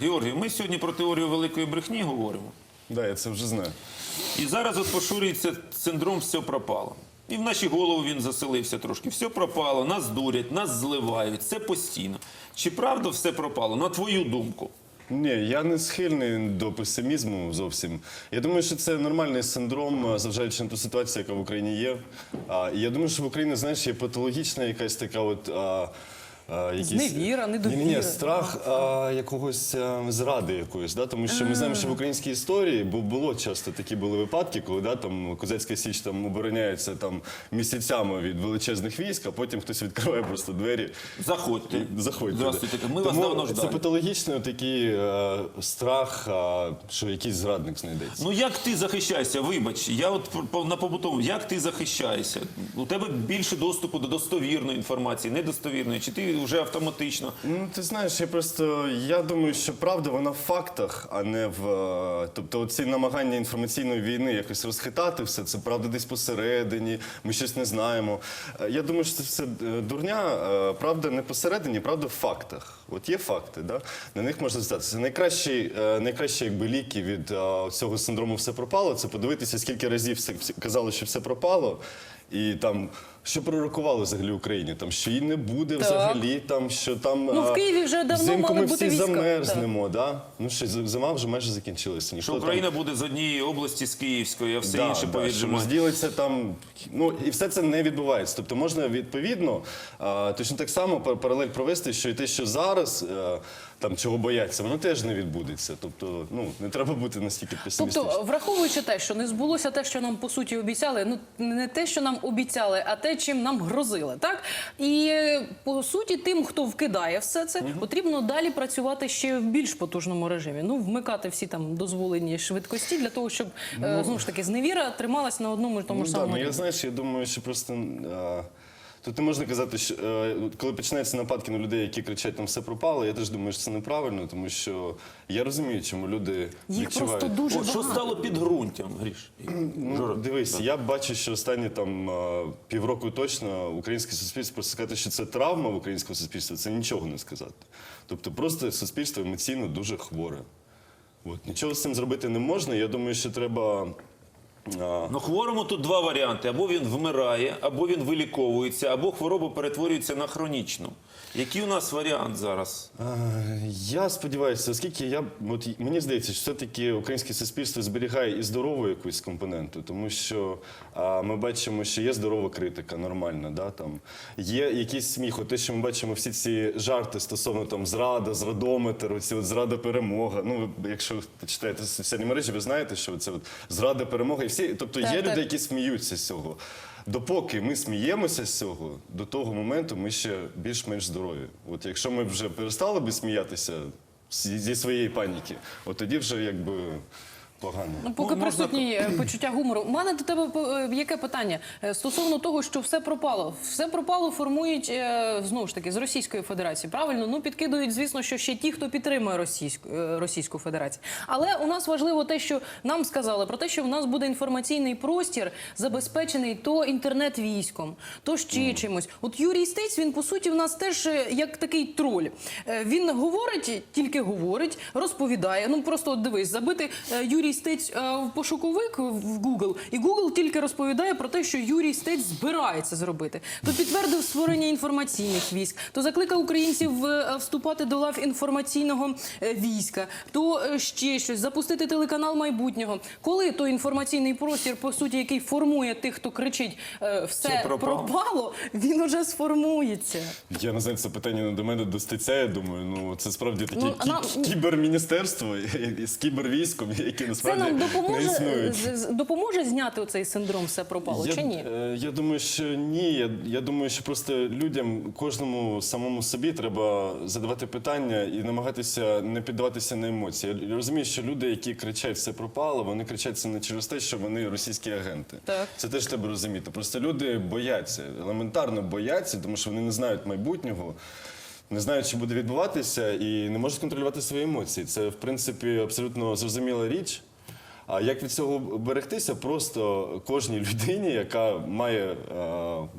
Георгій, ми сьогодні про теорію великої брехні говоримо. Да, я це вже знаю. І зараз от поширюється синдром все пропало. І в наші голови він заселився трошки. Все пропало, нас дурять, нас зливають. Це постійно. Чи правда все пропало? На твою думку? Ні, я не схильний до песимізму зовсім. Я думаю, що це нормальний синдром, а, зважаючи на ту ситуацію, яка в Україні є. А, і я думаю, що в Україні, знаєш, є патологічна якась така от. А, якісь... Зневіра, недовіра. Ні, ні, страх а, якогось а, зради якоїсь, да? тому що ми знаємо, що в українській історії бу- було часто такі були випадки, коли да, там Козацька Січ там обороняється там місяцями від величезних військ, а потім хтось відкриває просто двері. Заходьте. Заходьте. Здравствуйте. Ми вас Тому давно Це ждали. патологічний такий е, страх, е, що якийсь зрадник знайдеться. Ну як ти захищаєшся? Вибач, я от на побутовому, як ти захищаєшся? У тебе більше доступу до достовірної інформації, недостовірної, чи ти вже автоматично? Ну, ти знаєш, я просто я думаю, що правда вона в фактах, а не в. е, Тобто, ці намагання інформаційної війни якось розхитати все, це правда десь посередині, ми щось не знаємо. Е, Я думаю, що це все е, дурня. Правда не посередині, правда в фактах. От є факти, да? на них можна здатися. Найкращі, найкращі якби ліки від цього синдрому все пропало. Це подивитися, скільки разів все казали, що все пропало. І там, що пророкували взагалі Україні, там що її не буде Так. взагалі, там що там Ну, в Києві вже давно взимку мали ми бути всі війська. замерзнемо. Да? Ну що зима вже майже закінчилася. Ніхто Що там- Україна буде з однієї області, з Київської, а все Да, інше да, що розділиться там. Ну і все це не відбувається. Тобто можна відповідно а, точно так само пар- паралель провести, що і те, що зараз е, там чого бояться, воно теж не відбудеться. Тобто, ну не треба бути настільки песимістичним. Тобто, враховуючи те, що не збулося те, що нам по суті обіцяли, ну не те, що нам обіцяли, а те, чим нам грозили, так і е, по суті, тим, хто вкидає все це, потрібно далі працювати ще в більш потужному режимі. Ну, вмикати всі там дозволені швидкості для того, щоб е, знову ж таки зневіра трималась на одному і тому Ну, ж да, самому. ну, я знаєш, я думаю, що просто. е, Тут не можна казати, що е, коли починаються нападки на людей, які кричать там все пропало, я теж думаю, що це неправильно, тому що я розумію, чому люди Їх відчувають. просто дуже От, що багато. стало підґрунтям, Гріш? Ну, дивись, я бачу, що останні там е, півроку точно українське суспільство просто сказати, що це травма в українського суспільства, це нічого не сказати. Тобто, просто суспільство емоційно дуже хворе. От нічого з цим зробити не можна. Я думаю, що треба. Ну, хворому тут два варіанти: або він вмирає, або він виліковується, або хвороба перетворюється на хронічну. Який у нас варіант зараз? Я сподіваюся, оскільки я от мені здається, що все-таки українське суспільство зберігає і здорову якусь компоненту, тому що а, ми бачимо, що є здорова критика, нормальна, да там є якийсь сміх. От те, що ми бачимо всі ці жарти стосовно там зрада, зрадометр, ці от зрада перемога. Ну, ви, якщо ви читаєте соціальні мережі, ви знаєте, що це от зрада перемога, і всі, тобто Так, є так. люди, які сміються з цього. Допоки ми сміємося з цього, до того моменту ми ще більш-менш здорові. От якщо ми вже перестали би сміятися зі своєї паніки, от тоді вже якби погано. Ну, поки Ну, можна- присутні е, почуття гумору. У мене до тебе е, яке питання Е, стосовно того, що все пропало. Все пропало формують знову ж таки з Російської Федерації. Правильно, ну підкидують, звісно, що ще ті, хто підтримує Російську Російську Федерацію. Але у нас важливо те, що нам сказали про те, що в нас буде інформаційний простір забезпечений то інтернет-військом, то ще чимось. От Юрій Стець, він по суті в нас теж як такий троль. Він говорить, тільки говорить, розповідає. Ну просто от дивись, забити е, Юрій Стець е, в пошуковик в Google, і Google тільки розповідає про те, що Юрій Стець збирається зробити. То підтвердив створення інформаційних військ, то закликав українців е, вступати до лав інформаційного е, війська, то е, ще щось запустити телеканал майбутнього. Коли той інформаційний простір, по суті, який формує тих, хто кричить е, все пропало». пропало, він уже сформується. Я не знаю, це питання не до мене до стеця. Я думаю, ну це справді таке Ну, кі- нам- кіберміністерство з кібервійськом, які Це нам не допоможе, допоможе зняти оцей синдром все пропало Я, чи ні? я думаю, що ні. Я, я думаю, що просто людям, кожному самому собі треба задавати питання і намагатися не піддаватися на емоції. Я розумію, що люди, які кричать все пропало, вони кричать це не через те, що вони російські агенти. Так. Це теж треба розуміти. Просто люди бояться, елементарно бояться, тому що вони не знають майбутнього. Не знають, що буде відбуватися, і не можуть контролювати свої емоції. Це, в принципі, абсолютно зрозуміла річ. А як від цього берегтися? Просто кожній людині, яка має е,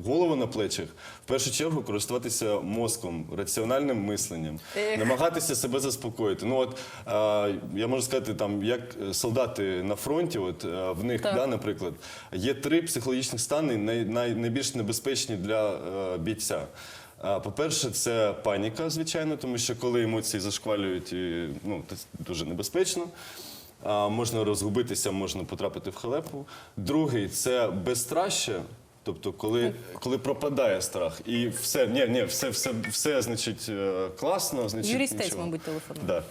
голову на плечах, в першу чергу користуватися мозком, раціональним мисленням, Ех. намагатися себе заспокоїти. Ну от е, я можу сказати, там як солдати на фронті, от е, в них, Так. да, наприклад, є три психологічних стани, най, най, найбільш небезпечні для бійця. По-перше, це паніка, звичайно, тому що коли емоції зашквалюють, і, ну, це дуже небезпечно. Можна розгубитися, можна потрапити в халепу. Другий це безстраще. Тобто, коли, коли пропадає страх, і все, ні, ні, все, все, все значить е, класно, значить. Юрій Стець, нічого. мабуть, телефонує. Да.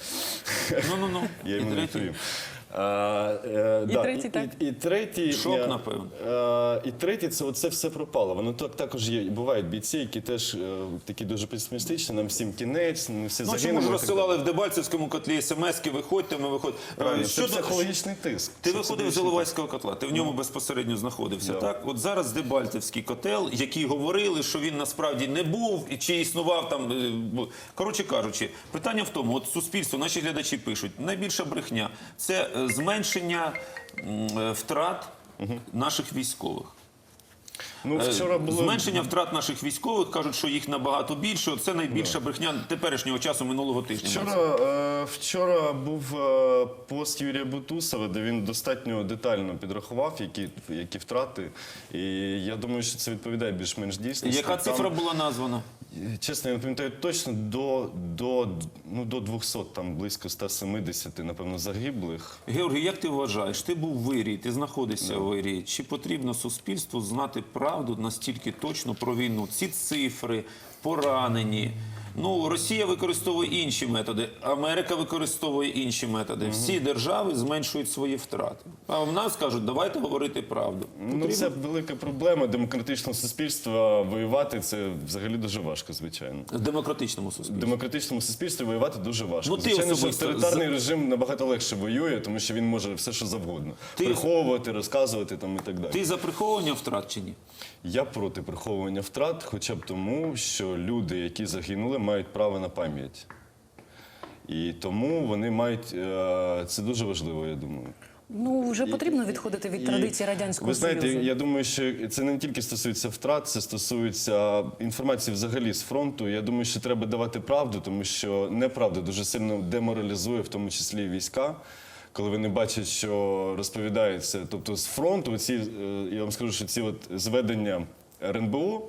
Ну ну ну. Я йому не відповім. Е, І третій, так? І, і, третій, Шок, е, напевно. Е, і третій це оце все пропало. Воно так також є. Бувають бійці, які теж такі дуже песимістичні, нам всім кінець, ми всі Ну, чому ж розсилали в Дебальцевському котлі смски, виходьте, ми виходимо. Це психологічний тиск. Ти виходив з Іловайського котла, ти в ньому безпосередньо знаходився. Так, от зараз Дебальцевський котел, який говорили, що він насправді не був і чи існував там. Коротше кажучи, питання в тому: от суспільство, наші глядачі пишуть, найбільша брехня це зменшення м, е, втрат наших військових. Ну, Е, вчора було Зменшення втрат наших військових кажуть, що їх набагато більше. Це найбільша брехня теперішнього часу минулого тижня. Вчора, е, вчора був е, пост Юрія Бутусова, де він достатньо детально підрахував, які, які втрати. І я думаю, що це відповідає більш-менш дійсності. Яка Там, цифра була названа? Чесно, я не пам'ятаю точно, до, до, ну, до 200, там близько 170, напевно, загиблих. Георгій, як ти вважаєш? Ти був в Ірії, ти знаходишся в Ірії. Чи потрібно суспільству знати правду настільки точно про війну? Ці цифри, поранені. Ну, Росія використовує інші методи, Америка використовує інші методи. Всі держави зменшують свої втрати. А в нас кажуть, давайте говорити правду. Ну, це велика проблема демократичного суспільства. Воювати це взагалі дуже важко, звичайно. В демократичному В демократичному суспільстві воювати дуже важко. Ну, ти Звичайно, що особисто авторитарний режим набагато легше воює, тому що він може все, що завгодно. Ти- Приховувати, розказувати там і так далі. Ти за приховування втрат чи ні? Я проти приховування втрат, хоча б тому, що люди, які загинули, мають право на пам'ять. І тому вони мають. е, Це дуже важливо, я думаю. Ну вже потрібно відходити від традиції радянського Ви знаєте, союзу. я думаю, що це не тільки стосується втрат, це стосується інформації взагалі з фронту. Я думаю, що треба давати правду, тому що неправда дуже сильно деморалізує, в тому числі і війська. Коли вони бачать, що розповідається, тобто з фронту, ці е, я вам скажу, що ці от зведення РНБО.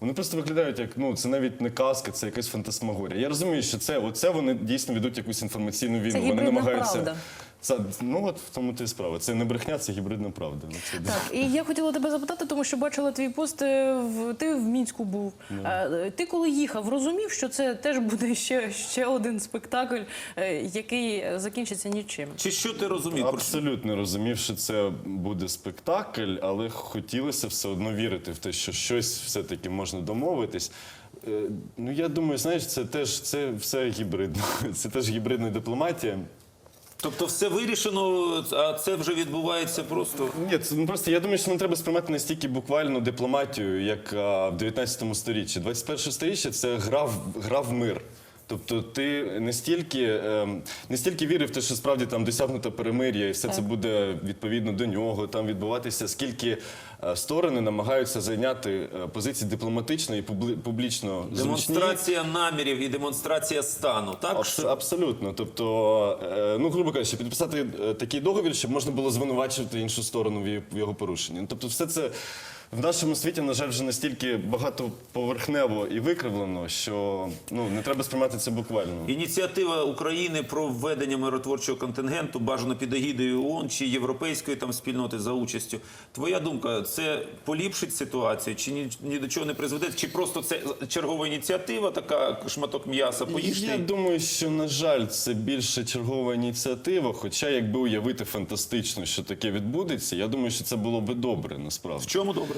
Вони просто виглядають як ну це навіть не казка, це якась фантасмагорія. Я розумію, що це оце вони дійсно ведуть якусь інформаційну війну. вони намагаються правда. Це ну от в тому то і справа. Це не брехня, це гібридна правда. Ну, це Так, і я хотіла тебе запитати, тому що бачила твій пост. е, В ти в мінську був. Е, Ти коли їхав, розумів, що це теж буде ще, ще один спектакль, е, який закінчиться нічим. Чи що ти розумів? Абсолютно розумів, що це буде спектакль, але хотілося все одно вірити в те, що щось все-таки можна домовитись. Ну я думаю, знаєш, це теж це все гібридно. Це теж гібридна дипломатія. Тобто все вирішено, а це вже відбувається просто. Ні, це ну, просто я думаю, що не треба сприймати настільки буквально дипломатію, як а, в 19 сторіччі. 21 сторіччя це гра в, гра в мир. Тобто ти не стільки, ем, не стільки вірив те, що справді там досягнуто перемир'я, і все це буде відповідно до нього там відбуватися, скільки е, сторони намагаються зайняти е, позиції дипломатично і публічно зручні. Демонстрація намірів і демонстрація стану. Так Абс- абсолютно. Тобто, е, ну грубо кажучи, підписати такий договір, щоб можна було звинувачувати іншу сторону в його порушенні. Ну, Тобто, все це в нашому світі, на жаль, вже настільки багатоповерхнево і викривлено, що ну не треба сприймати це буквально. Ініціатива України про введення миротворчого контингенту бажано під егідою ООН чи європейської там спільноти за участю. Твоя думка, це поліпшить ситуацію, чи ні, ні до чого не призведе, чи просто це чергова ініціатива, така шматок м'яса поїжте? Я думаю, що на жаль, це більше чергова ініціатива. Хоча, якби уявити фантастично, що таке відбудеться, я думаю, що це було би добре насправді. В чому добре?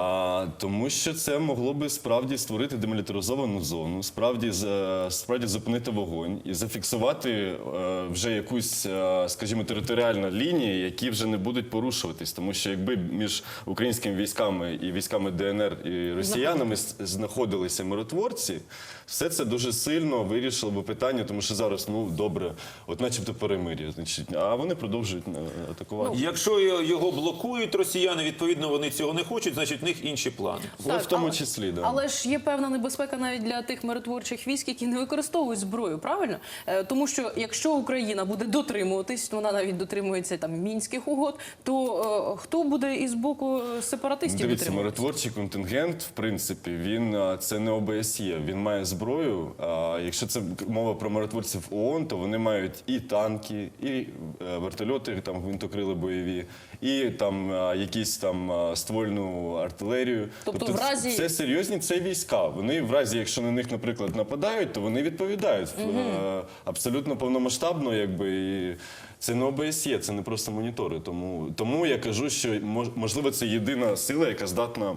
А, тому що це могло би справді створити демілітаризовану зону, справді з- справді зупинити вогонь і зафіксувати е, вже якусь, е, скажімо, територіальну лінію, які вже не будуть порушуватись. Тому що якби між українськими військами і військами ДНР і росіянами знаходилися миротворці, все це дуже сильно вирішило би питання, тому що зараз ну добре, от начебто перемир'я, значить, а вони продовжують е, атакувати. Якщо його блокують росіяни, відповідно вони цього не хочуть, значить них інші плани. Ну, в тому але- числі, да. Але ж є певна небезпека навіть для тих миротворчих військ, які не використовують зброю, правильно? Е, Тому що якщо Україна буде дотримуватись, вона навіть дотримується там мінських угод, то е, хто буде із боку е, сепаратистів Дивіться, миротворчий контингент, в принципі, він а, це не ОБСЄ, він має зброю. А якщо це мова про миротворців ООН, то вони мають і танки, і е, вертольоти, там гвинтокрили бойові, і там якісь там ствольну артилерію. Тобто в разі- це серйозні це війська. Вони в разі, якщо на них, наприклад, нападають, то вони відповідають угу. абсолютно повномасштабно, якби і це не ОБСЄ, це не просто монітори. Тому, тому я кажу, що мож- можливо це єдина сила, яка здатна.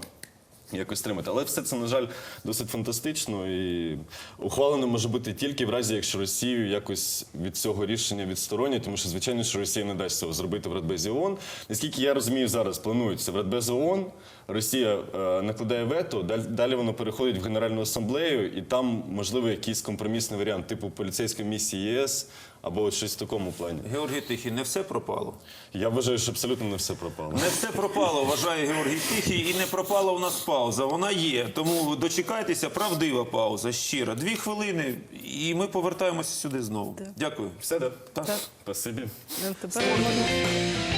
Якось тримати, але все це на жаль досить фантастично і ухвалено може бути тільки в разі, якщо Росію якось від цього рішення відсторонять, тому що звичайно, що Росія не дасть цього зробити в Радбезі ООН. Наскільки я розумію, зараз планується в Радбезі ООН, Росія е, накладає вето, далі, далі воно переходить в Генеральну асамблею, і там можливо якийсь компромісний варіант, типу поліцейської місії ЄС або щось в такому плані. Георгій Тихий, не все пропало. Я вважаю, що абсолютно не все пропало. Не все пропало, вважає Георгій Тихий, і не пропала у нас пауза. Вона є. Тому дочекайтеся, правдива пауза, щира. Дві хвилини, і ми повертаємося сюди знову. Дякую. Все, да? Так. Спасибі. Тепер можна